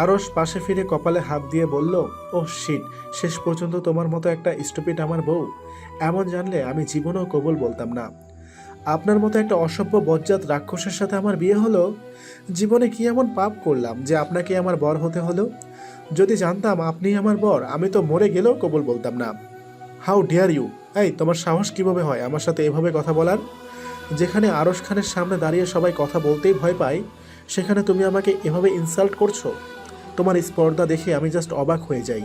আরস পাশে ফিরে কপালে হাত দিয়ে বলল, ও শিট, শেষ পর্যন্ত তোমার মতো একটা স্টুপিড আমার বউ। এমন জানলে আমি জীবনেও কবুল বলতাম না। আপনার মতো একটা অসভ্য বজ্জাত রাক্ষসের সাথে আমার বিয়ে হলো? জীবনে কি এমন পাপ করলাম যে আপনাকে আমার বর হতে হলো? যদি জানতাম আপনি আমার বর, আমি তো মরে গেলেও কবুল বলতাম না। How dare you? এই, তোমার সাহস কীভাবে হয় আমার সাথে এভাবে কথা বলার? যেখানে আরস খানের সামনে দাঁড়িয়ে সবাই কথা বলতেই ভয় পায়, সেখানে তুমি আমাকে এভাবে ইনসাল্ট করছ? তোমার স্পর্ধা দেখে আমি জাস্ট অবাক হয়ে যাই।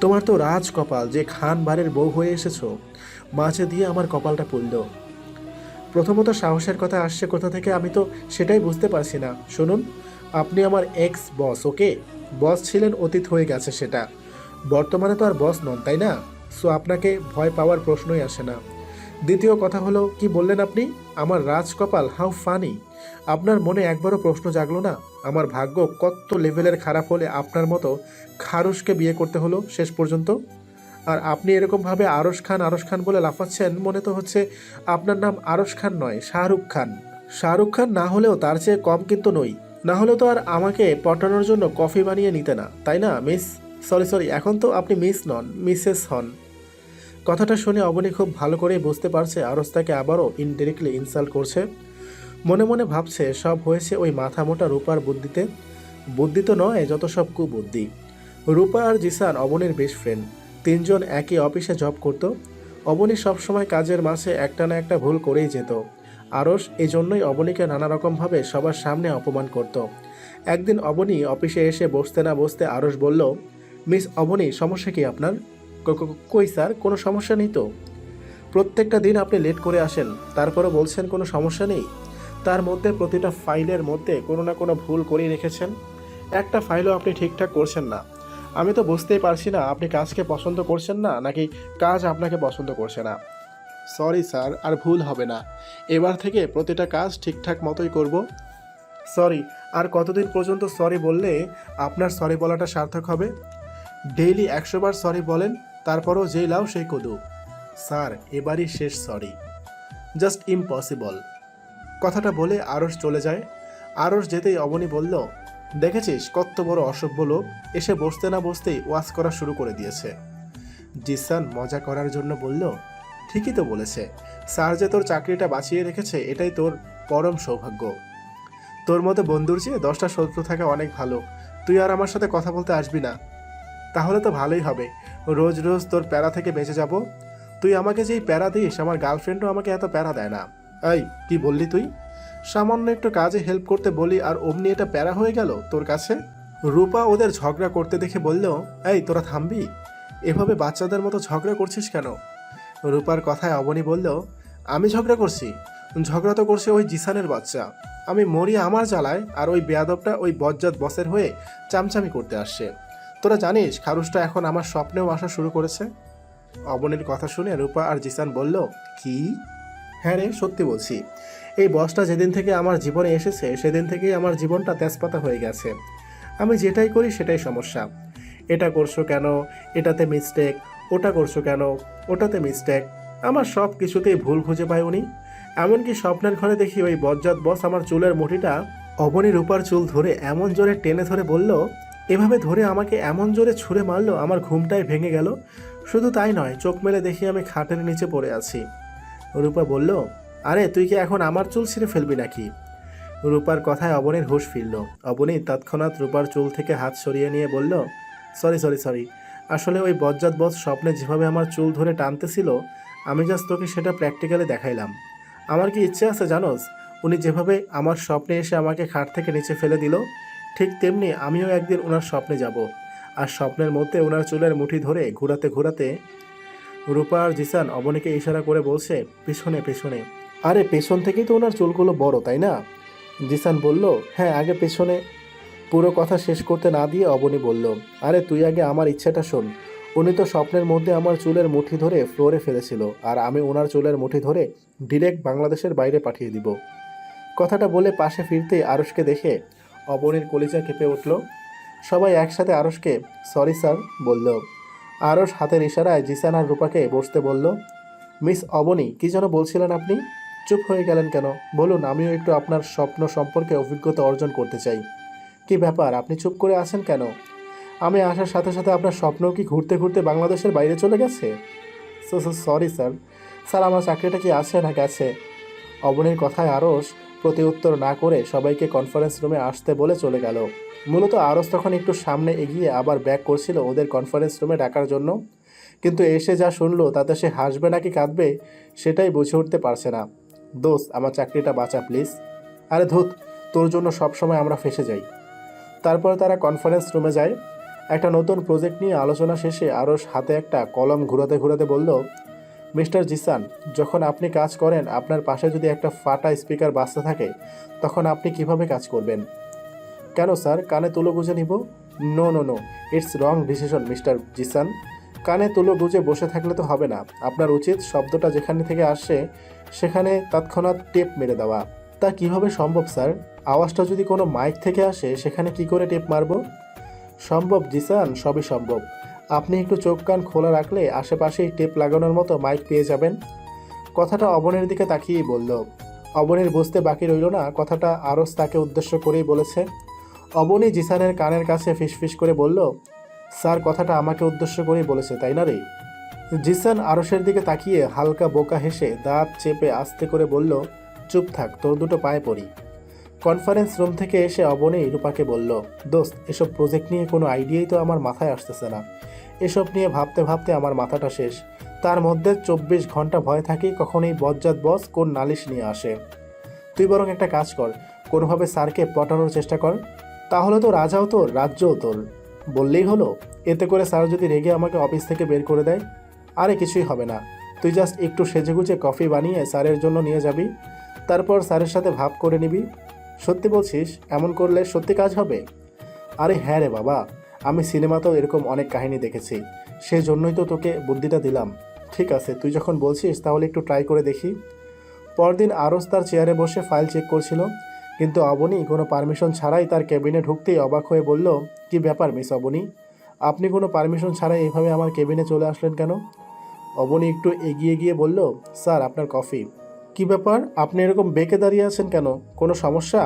তোমার তো রাজ কপাল যে খান বারের বউ হয়ে এসেছ, মাঝে দিয়ে আমার কপালটা পড়ল। প্রথমত সাহসের কথা আসছে কোথা থেকে আমি তো সেটাই বুঝতে পারছি না। শুনুন, আপনি আমার এক্স বস ওকে বস ছিলেন, অতীত হয়ে গেছে সেটা। বর্তমানে তো আর বস নন, তাই না? সো আপনাকে ভয় পাওয়ার প্রশ্নই আসে না। দ্বিতীয় কথা হলো, কি বললেন আপনি? আমার রাজকপাল হাউ ফানি আপনার মনে একবারও প্রশ্ন জাগলো না? আমার ভাগ্য কত লেভেলের খারাপ হলে আপনার মতো খারুশকে বিয়ে করতে হলো শেষ পর্যন্ত? আর আপনি এরকমভাবে আরশ খান আরশ খান বলে লাফাচ্ছেন, মনে তো হচ্ছে আপনার নাম আরশ খান নয়, শাহরুখ খান। শাহরুখ খান না হলেও তার চেয়ে কম কিন্তু নই। না হলে তো আর আমাকে পটানোর জন্য কফি বানিয়ে নিতে না, তাই না, মিস? সরি সরি, এখন তো আপনি মিস নন, মিসেস হন। কথাটা শুনে অবনী খুব ভালো করেই বুঝতে পারছে আরস তাকে আবারও ইনডিরেক্টলি ইনসাল্ট করছে। মনে মনে ভাবছে, সব হয়েছে ওই মাথা মোটা রূপার বুদ্ধিতে। বুদ্ধি তো নয়, যত সব কুবুদ্ধি। রূপা আর জিসান অবনীর বেস্ট ফ্রেন্ড। তিনজন একই অফিসে জব করত। অবনী সবসময় কাজের মাঝে একটা না একটা ভুল করেই যেত। আরস এই জন্যই অবনীকে নানা রকমভাবে সবার সামনে অপমান করত। একদিন অবনী অফিসে এসে বসতে না বসতে আরস বলল, মিস অবনী, সমস্যা কি আপনার? কই স্যার, কোনো সমস্যা নেই তো? প্রত্যেকটা দিন আপনি লেট করে আসেন, তারপরও বলছেন কোনো সমস্যা নেই? তার মধ্যে প্রতিটা ফাইলের মধ্যে কোনো না কোনো ভুল করেই রেখেছেন। একটা ফাইলও আপনি ঠিকঠাক করছেন না। আমি তো বুঝতেই পারছি না, আপনি কাজকে পছন্দ করছেন না, নাকি কাজ আপনাকে পছন্দ করছে না। সরি স্যার, আর ভুল হবে না। এবার থেকে প্রতিটা কাজ ঠিকঠাক মতোই করব। সরি, আর কতদিন পর্যন্ত সরি বললে আপনার সরি বলাটা সার্থক হবে? ডেইলি একশো বার সরি বলেন, তারপরও যেই লাও সেই কদু। স্যার, এবারই শেষ সরি। Just impossible. কথাটা বলে আরস চলে যায়। আরস যেতেই অবনী বলল, দেখেছিস কত বড় অসভ্য লোক, এসে বসতে না বসতেই ওয়াজ করা শুরু করে দিয়েছে। জিসান মজা করার জন্য বলল, ঠিকই তো বলেছে। স্যার যে তোর চাকরিটা বাঁচিয়ে রেখেছে, এটাই তোর পরম সৌভাগ্য। তোর মতো বন্ধুর চেয়ে দশটা শত্রু থাকা অনেক ভালো। তুই আর আমার সাথে কথা বলতে আসবি না। তাহলে তো ভালোই হবে। রোজ রোজ তোর প্যারা থেকে বেঁচে যাব। তুই আমাকে যেই প্যারা দিস, আমার গার্লফ্রেন্ডও আমাকে এত প্যারা দেয় না। এই, কি বললি তুই? সামান্য একটু কাজে হেল্প করতে বলি আর অমনি এটা প্যারা হয়ে গেল তোর কাছে? রূপা ওদের ঝগড়া করতে দেখে বলল, এই, তোরা থামবি? এভাবে বাচ্চাদের মতো ঝগড়া করছিস কেন? রূপার কথায় অবনী বলল, আমি ঝগড়া করছি। ঝগড়া তো করছে ওই জিসানের বাচ্চা। আমি মরি আমার জ্বালায় আর ওই বেয়াদবটা ওই বজ্জাত বসের হয়ে চামচামি করতে আসছে। তোরা জানিস খারুসটা এখন আমার স্বপ্নেও আসা শুরু করেছে? অবনীর কথা শুনে রূপা আর জিসান বলল, কি? হ্যাঁ রে সত্যি বলছি। এই বসটা যেদিন থেকে আমার জীবনে এসেছে, সেদিন থেকেই আমার জীবনটা তেজপাতা হয়ে গেছে। আমি যেটাই করি, সেটাই সমস্যা। এটা করছ কেন? এটাতে মিস্টেক ওটা করছ কেন? ওটাতে মিস্টেক আমার সব কিছুতেই ভুল খুঁজে পায় উনি। এমনকি স্বপ্নের ঘরে দেখি ওই বজ্জাত বস আমার চুলের মুঠিটা অবনী রূপার চুল ধরে এমন জোরে টেনে ধরে বলল, এভাবে ধরে আমাকে এমন জোরে ছুঁড়ে মারলো, আমার ঘুমটাই ভেঙে গেল? শুধু তাই নয়, চোখ মেলে দেখি আমি খাটের নিচে পড়ে আছি। রূপা বলল, আরে, তুই কি এখন আমার চুল ছিঁড়ে ফেলবি নাকি? রূপার কথায় অবনীর হুঁশ ফিরল। অবনী তৎক্ষণাৎ রূপার চুল থেকে হাত সরিয়ে নিয়ে বলল, সরি সরি সরি। আসলে ওই বজ্জাত বস স্বপ্নে যেভাবে আমার চুল ধরে টানতেছিল, আমি জাস্ট তোকে সেটা প্র্যাকটিক্যালি দেখাইলাম। আমার কি ইচ্ছে আছে জানোস? উনি যেভাবে আমার স্বপ্নে এসে আমাকে খাট থেকে নিচে ফেলে দিল, ঠিক তেমনি আমিও একদিন ওনার স্বপ্নে যাব। আর স্বপ্নের মধ্যে ওনার চুলের মুঠি ধরে ঘোরাতে ঘোরাতে রূপা আর জিসান অবনীকে ইশারা করে বলছে, পিছনে, পেছনে। আরে, পেছন থেকেই তো ওনার চুলগুলো বড়, তাই না? জিসান বলল হ্যাঁ আগে পেছনে। পুরো কথা শেষ করতে না দিয়ে অবনী বলল, আরে, তুই আগে আমার ইচ্ছাটা শোন। উনি তো স্বপ্নের মধ্যে আমার চুলের মুঠি ধরে ফ্লোরে ফেলেছিল, আর আমি ওনার চুলের মুঠি ধরে ডিরেক্ট বাংলাদেশের বাইরে পাঠিয়ে দিব। কথাটা বলে পাশে ফিরতেই আরশকে দেখে অবনীর কলিজা কেঁপে উঠল। সবাই একসাথে আরশকে, সরি স্যার, বলল। আরশ হাতের ইশারায় জিসান আর রূপাকে বসতে বলল, মিস অবনী, কি যেন বলছিলেন আপনি? চুপ হয়ে গেলেন কেন? বলুন, আমিও একটু আপনার স্বপ্ন সম্পর্কে অভিজ্ঞতা অর্জন করতে চাই। কি ব্যাপার, আপনি চুপ করে আছেন কেন? আমি আসার সাথে সাথে আপনার স্বপ্ন কি ঘুরতে ঘুরতে বাংলাদেশের বাইরে চলে গেছে? Sorry, sir. স্যার, আমার চাকরিটা কি আছে না গেছে অবনীর কথায় আরস প্রতি উত্তর না করে সবাইকে কনফারেন্স রুমে আসতে বলে চলে গেল। মূলত আরস তখন একটু সামনে এগিয়ে আবার ব্যাক করছিল ওদের কনফারেন্স রুমে ডাকার জন্য। কিন্তু এসে যা শুনলো, তাতে সে হাসবে নাকি কাঁদবে, সেটাই বুঝে উঠতে পারছে না। দোস্ত, আমার চাকরিটা বাঁচা প্লিজ আরে ধুত, তোর জন্য সবসময় আমরা ফেসে যাই। তারপর তারা কনফারেন্স রুমে যায়। একটা নতুন প্রজেক্ট নিয়ে আলোচনা শেষে আরস হাতে একটা কলম ঘুরাতে ঘুরাতে বলল মিস্টার জিসান, যখন আপনি কাজ করেন, আপনার পাশে যদি একটা ফাটা স্পিকার বাজতে থাকে, তখন আপনি কীভাবে কাজ করবেন? কেন, স্যার? কানে তুলো গুজে নিব? No no no, it's wrong decision, mister Jisan. কানে তুলো গুজে বসে থাকলে তো হবে না। আপনার উচিত শব্দটা যেখানে থেকে আসে, সেখানে তৎক্ষণাৎ টেপ মেরে দেওয়া। তা কীভাবে সম্ভব, স্যার? আওয়াজটা যদি কোনো মাইক থেকে আসে, সেখানে কি করে টেপ মারবো? সম্ভব, জিসান, সবই সম্ভব। আপনি একটু চোখ কান খোলা রাখলে আশেপাশেই টেপ লাগানোর মতো মাইক পেয়ে যাবেন। কথাটা অবনের দিকে তাকিয়েই বলল। অবনের বুঝতে বাকি রইল না, কথাটা আরস তাকে উদ্দেশ্য করেই বলেছে। অবনী জিসানের কানের কাছে ফিসফিস করে বলল, স্যার, কথাটা আমাকে উদ্দেশ্য করেই বলেছে, তাই না রে? জিসান আরসের দিকে তাকিয়ে হালকা বোকা হেসে দাঁত চেপে আস্তে করে বলল, চুপ থাক, তোর দুটো পায়ে পড়ি। কনফারেন্স রুম থেকে এসে অবনী রূপাকে বলল, দোস্ত, এসব প্রজেক্ট নিয়ে কোনো আইডিয়াই তো আমার মাথায় আসতেছে না। এসব নিয়ে ভাবতে ভাবতে আমার মাথাটা শেষ। তার মধ্যে চব্বিশ ঘণ্টা ভয় থাকি কখন এই বজ্জাত বস কোন নালিশ নিয়ে আসে। তুই বরং একটা কাজ কর, কোনোভাবে স্যারকে পটানোর চেষ্টা কর। তাহলে তো রাজাও তোর, রাজ্যও তোর। বললেই হলো, এতে করে স্যার যদি রেগে আমাকে অফিস থেকে বের করে দেয়, আরে কিছুই হবে না। তুই জাস্ট একটু সেজেগুজে কফি বানিয়ে স্যারের জন্য নিয়ে যাবি, তারপর স্যারের সাথে ভাব করে নিবি। সত্যি বলছিস, এমন করলে সত্যি কাজ হবে? আরে হ্যাঁ রে বাবা। আমি সিনেমাতেও এরকম অনেক কাহিনী দেখেছি। সেই জন্যই তো তোকে বুদ্ধিটা দিলাম। ঠিক আছে, তুই যখন বলছিস তাহলে একটু ট্রাই করে দেখি। পরদিন আরস তার চেয়ারে বসে ফাইল চেক করছিল, কিন্তু অবনী কোনো পারমিশন ছাড়াই তার কেবিনে ঢুকতেই অবাক হয়ে বলল, কি ব্যাপার মিস অবনী? আপনি কোনো পারমিশন ছাড়াই এভাবে আমার কেবিনে চলে আসলেন কেন? অবনী একটু এগিয়ে গিয়ে বলল, স্যার, আপনার কফি কি ব্যাপার? আপনি এরকম বেঁকে দাঁড়িয়ে আছেন কেন? কোনো সমস্যা?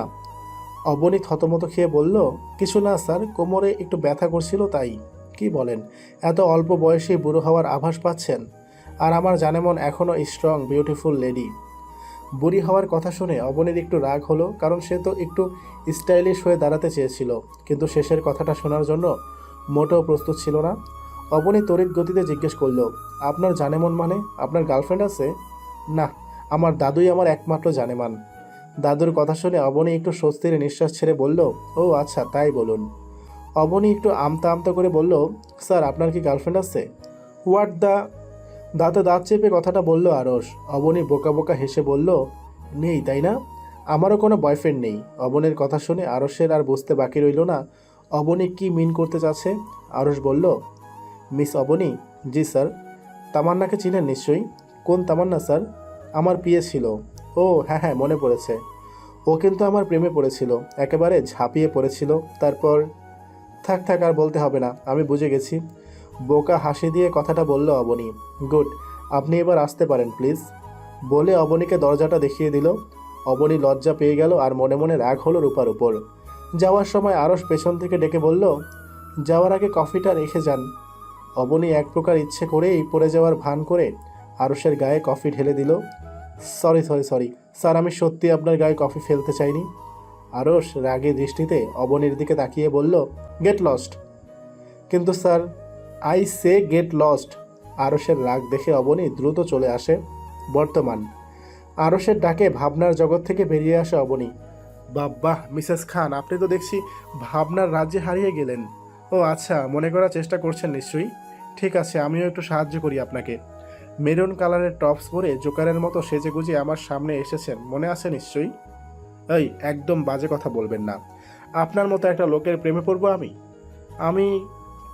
অবনী থতমত খেয়ে বলল, কিছু না, স্যার, কোমরে একটু ব্যথা করছিল তাই। কি বলেন? এত অল্প বয়সে বুড়ো হওয়ার আভাস পাচ্ছেন? আর আমার জানেমন এখনও স্ট্রং বিউটিফুল লেডি বুড়ি হওয়ার কথা শুনে অবনীর একটু রাগ হলো, কারণ সে তো একটু স্টাইলিশ হয়ে দাঁড়াতে চেয়েছিল। কিন্তু শেষের কথাটা শোনার জন্য মোটেও প্রস্তুত ছিল না। অবনী তড়িৎ গতিতে জিজ্ঞেস করল, আপনার জানেমন মানে? আপনার গার্লফ্রেন্ড আছে? না, আমার দাদুই আমার একমাত্র জানেমান। দাদুর কথা শুনে অবনী একটু স্বস্তির নিঃশ্বাস ছেড়ে বলল, ও আচ্ছা তাই বলুন। অবনী একটু আমতা আমতা করে বলল, স্যার, আপনার কি গার্লফ্রেন্ড আছে? হোয়াট দ্য দাঁতে দাঁত চেপে কথাটা বলল আরস অবনী বোকা বোকা হেসে বলল, নেই, তাই না? আমারও কোনো বয়ফ্রেন্ড নেই। অবনের কথা শুনে আরসের আর বুঝতে বাকি রইল না। অবনী কি মিন করতে চাচ্ছে? আরস বলল, মিস অবনী, জি স্যার। তামান্নাকে চিনেন নিশ্চয়ই? কোন তামান্না, স্যার? আমার পিয়ে ছিল। ও হ্যাঁ হ্যাঁ মনে পড়েছে। ও কিন্তু আমার প্রেমে পড়েছিল, একেবারে ঝাঁপিয়ে পড়েছিল। তারপর, থাক থাক, আর বলতে হবে না, আমি বুঝে গেছি। বোকা হাসি দিয়ে কথাটা বলল অবনী। গুড, আপনি এবার আসতে পারেন, প্লিজ। বলে অবনীকে দরজাটা দেখিয়ে দিল। অবনী লজ্জা পেয়ে গেল আর মনে মনে রাগ হলো রূপার উপর। যাওয়ার সময় আরস পেছন থেকে ডেকে বলল, যাওয়ার আগে কফিটা রেখে যান। অবনী এক প্রকার ইচ্ছে করেই পড়ে যাওয়ার ভান করে আরসের গায়ে কফি ঢেলে দিল। Sorry sorry sorry. স্যার, আমি সত্যি আপনার গায়ে কফি ফেলতে চাইনি। আরস রাগে দৃষ্টিতে অবনীর দিকে তাকিয়ে বলল গেট লস্ট কিন্তু sir I say get lost আরসের রাগ দেখে অবনী দ্রুত চলে আসে বর্তমান। আরসের ডাকে ভাবনার জগৎ থেকে বেরিয়ে আসে অবনী। বাহ মিসেস খান, আপনি তো দেখছি ভাবনার রাজ্যে হারিয়ে গেলেন। ও আচ্ছা মনে করার চেষ্টা করছেন নিশ্চয়ই? ঠিক আছে, আমিও একটু সাহায্য করি আপনাকে। মেরুন কালারের টপস পরে জোকারের মতো সেজে গুজে আমার সামনে এসেছেন। মনে আছে নিশ্চয়ই? এই, একদম বাজে কথা বলবেন না। আপনার মতো একটা লোকের প্রেমে পড়ব আমি? আমি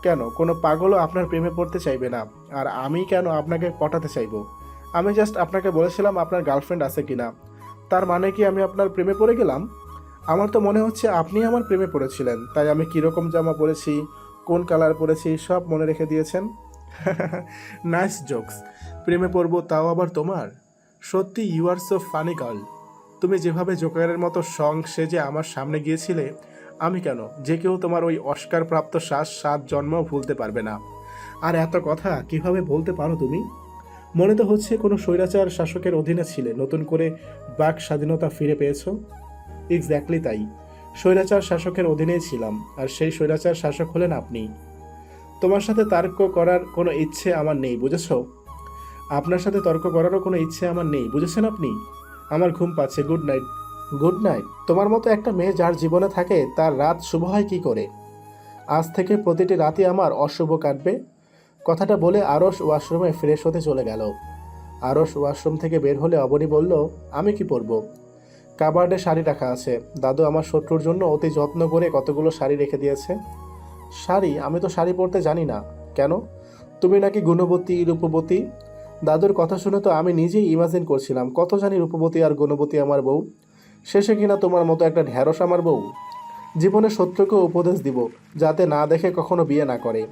কেন? কোনো পাগলও আপনার প্রেমে পড়তে চাইবে না। আর আমি কেন আপনাকে পটাতে চাইব? আমি জাস্ট আপনাকে বলেছিলাম আপনার গার্লফ্রেন্ড আছে কিনা। তার মানে কি আমি আপনার প্রেমে পড়ে গেলাম? আমার তো মনে হচ্ছে আপনি আমার প্রেমে পড়েছিলেন। তাই আমি কীরকম জামা পরেছি, কোন কালার পরেছি, সব মনে রেখে দিয়েছেন। নাইস জোকস প্রেমে পড়ব তাও আবার তোমার? সত্যি you are so funny girl তুমি যেভাবে জোকারের মতো সং সেজে আমার সামনে গিয়েছিলে, আমি কেন? যে কেউ তোমার ওই অস্কার প্রাপ্ত শ্বাস সাত জন্মও ভুলতে পারবে না। আর এত কথা কীভাবে বলতে পারো তুমি? মনে তো হচ্ছে কোনো স্বৈরাচার শাসকের অধীনে ছিলে, নতুন করে বাক স্বাধীনতা ফিরে পেয়েছ? এক্স্যাক্টলি তাই। স্বৈরাচার শাসকের অধীনেই ছিলাম, আর সেই স্বৈরাচার শাসক হলেন আপনি। তোমার সাথে তর্ক করার কোনো ইচ্ছে আমার নেই, বুঝেছ? আপনার সাথে তর্ক করারও কোনো ইচ্ছে আমার নেই, বুঝেছেন আপনি? আমার ঘুম পাচ্ছে গুড নাইট গুড নাইট তোমার মতো একটা মেয়ে যার জীবনে থাকে, তার রাত শুভ হয় কী করে? আজ থেকে প্রতিটি রাতই আমার অশুভ কাটবে। কথাটা বলে আরস ওয়াশরুমে ফ্রেশ হতে চলে গেল। আরস ওয়াশরুম থেকে বের হলে অবনী বলল, আমি কি পরবো? কাবার্ডে শাড়ি রাখা আছে। দাদু আমার শত্রুর জন্য অতি যত্ন করে কতগুলো শাড়ি রেখে দিয়েছে। শাড়ি? আমি তো শাড়ি পরতে জানি না। কেন? তুমি নাকি গুণবতী, রূপবতী? দাদুর কথা শুনে তো আমি নিজেই ইমাজিন করছিলাম, কত জানি রূপবতী আর গুণবতী আমার বউ। শেষে কিনা তোমার মতো একটা ঢ্যাঁড়স আমার বউ। জীবনে শত্রুকে উপদেশ দিব, যাতে না দেখে কখনো বিয়ে না করে।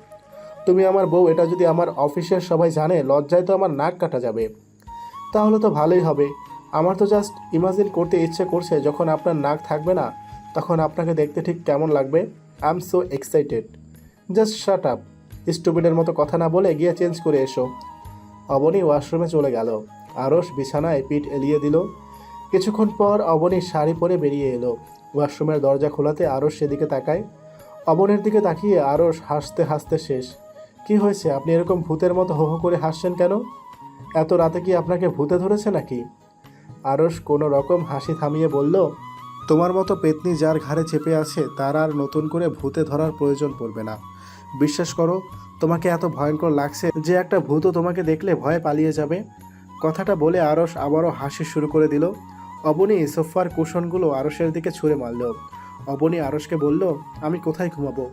তুমি আমার বউ, এটা যদি আমার অফিসের সবাই জানে, লজ্জায় তো আমার নাক কাটা যাবে। তাহলে তো ভালোই হবে। আমার তো জাস্ট ইমাজিন করতে ইচ্ছে করছে, যখন আপনার নাক থাকবে না, তখন আপনাকে দেখতে ঠিক কেমন লাগবে? I am so excited just shut up স্টুপিডের মতো কথা না বলে গিয়ে চেঞ্জ করে এসো। অবনী ওয়াশরুমে চলে গেল। আরস বিছানায় পিঠ এলিয়ে দিল। কিছুক্ষণ পর অবনী শাড়ি পরে বেরিয়ে এলো। ওয়াশরুমের দরজা খোলাতে আরস সেদিকে তাকায়। অবনের দিকে তাকিয়ে আরস হাসতে হাসতে শেষ। কি হয়েছে? আপনি এরকম ভূতের মতো হো হো করে হাসছেন কেন? এত রাতে কি আপনাকে ভূতে ধরেছে নাকি? আরস কোনো রকম হাসি থামিয়ে বলল তোমার মতো পেতনি যার ঘাড়ে চেপে আছে, তার আর নতুন করে ভূতে ধরার প্রয়োজন পড়বে না। বিশ্বাস করো, তোমাকে এত ভয়ঙ্কর লাগছে যে একটা ভূতও তোমাকে দেখলে ভয়ে পালিয়ে যাবে। কথাটা বলে আরস আবারও হাসি শুরু করে দিল। অবনী সোফার কুশনগুলো আরসের দিকে ছুঁড়ে মারল। অবনী আরসকে বলল, আমি কোথায় ঘুমাবো?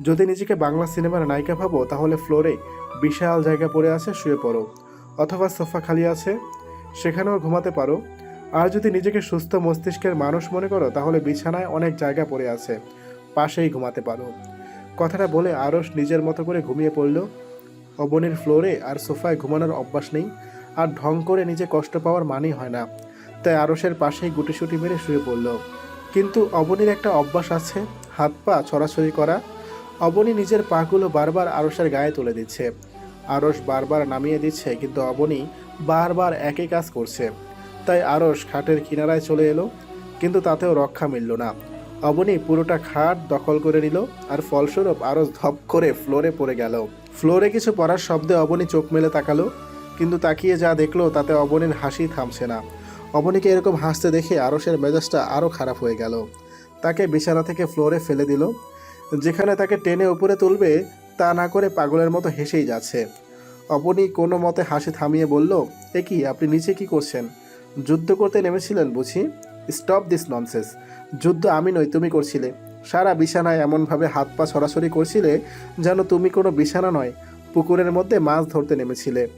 যদি নিজেকে বাংলা সিনেমার নায়িকা ভাবো, তাহলে ফ্লোরে বিশাল জায়গা পড়ে আছে, শুয়ে পড়ো। অথবা সোফা খালি আছে, সেখানেও ঘুমাতে পারো। আর যদি নিজেকে সুস্থ মস্তিষ্কের মানুষ মনে করো, তাহলে বিছানায় অনেক জায়গা পড়ে আছে। পাশেই ঘুমাতে পারো। কথাটা বলে আরস নিজের মতো করে ঘুমিয়ে পড়ল। অবনীর ফ্লোরে আর সোফায় ঘুমানোর অভ্যাস নেই আর ঢং করে নিজে কষ্ট পাওয়ার মানেই হয় না। তাই আরসের পাশেই গুটিসুটি মেরে শুয়ে পড়ল। কিন্তু অবনীর একটা অভ্যাস আছে, হাত পা ছড়াছড়ি করা। অবনী নিজের পাগুলো বারবার আরসের গায়ে তুলে দিচ্ছে। আরস বারবার নামিয়ে দিচ্ছে, কিন্তু অবনী বারবার একই কাজ করছে। তাই আরস খাটের কিনারায় চলে এলো, কিন্তু তাতেও রক্ষা মিলল না। অবনী পুরোটা খাট দখল করে নিল আর ফলস্বরূপ আরস ধপ করে ফ্লোরে পড়ে গেল। ফ্লোরে কিছু পড়ার শব্দে অবনী চোখ মেলে তাকালো, কিন্তু তাকিয়ে যা দেখল তাতে অবনীর হাসি থামছে না। অবনীকে এরকম হাসতে দেখে আরসের মেজাজটা আরও খারাপ হয়ে গেল। তাকে বিছানা থেকে ফ্লোরে ফেলে দিল। যেখানে তাকে টেনে উপরে তুলবে, তা না করে পাগলের মতো হেসেই যাচ্ছে। অবনী কোনো মতে হাসি থামিয়ে বলল, এ কি, আপনি নিচে কি করছেন? যুদ্ধ করতে নেমেছিলেন বুঝি? স্টপ দিস ননসেস যুদ্ধ আমি নই, তুমি করছিলে। সারা বিছানায় এমনভাবে হাত পা সরাসরি করছিলে যেন তুমি কোনো বিছানা নয়, পুকুরের মধ্যে মাছ ধরতে নেমেছিলে।